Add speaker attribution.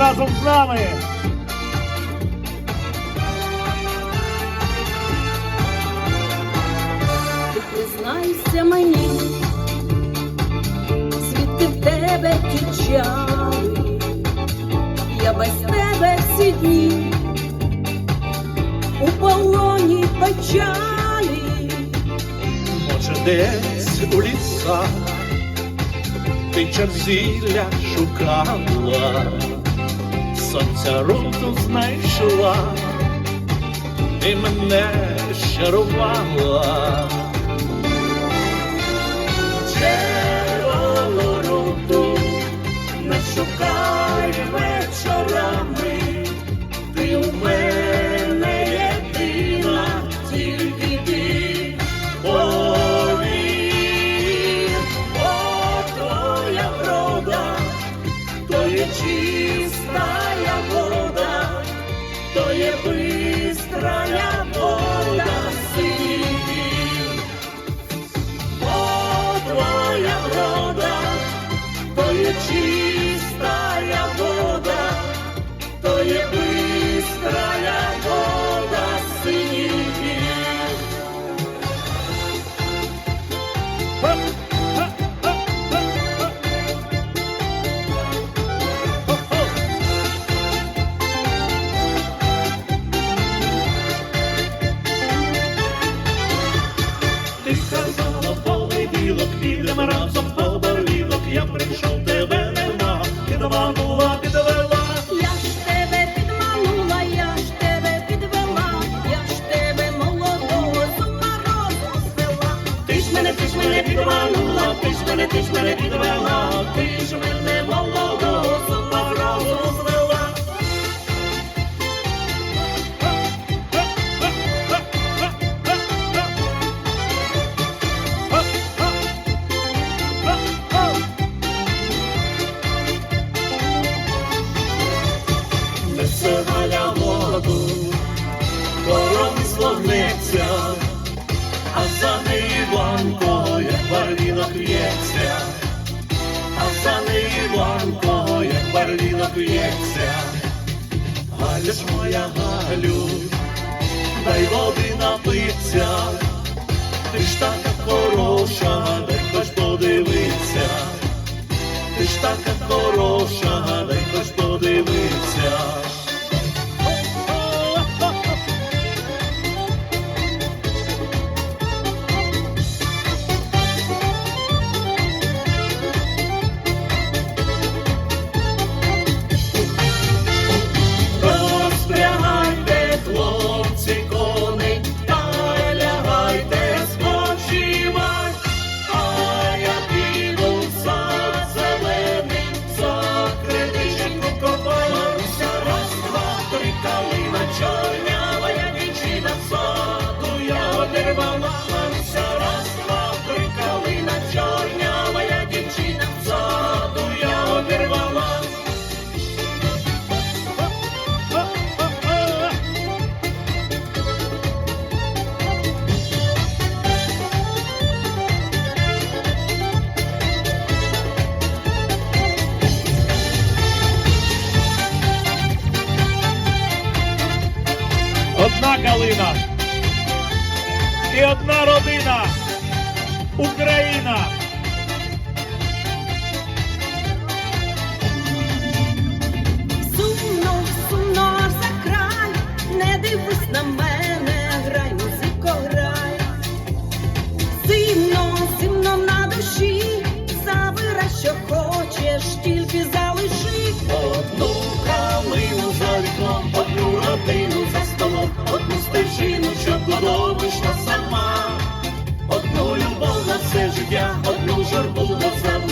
Speaker 1: разом з нами.
Speaker 2: Ти признайся мені, звідки в тебе ті чари, я без тебе всі дні у полоні печалі.
Speaker 3: Може, десь у лісах ти чорзілля шукала, сонця руту знайшла, і мене щарувала. То ти
Speaker 2: ж
Speaker 3: мене, ти ж мене підвела, ти ж мене молодого з морозу звела. Несе галя воду, кором слогнеться, а за в'ється. Ж моя Галю, дай води напиться, ти ж така хороша, joy. Калина. І одна родина Україна. я одну журбу забув.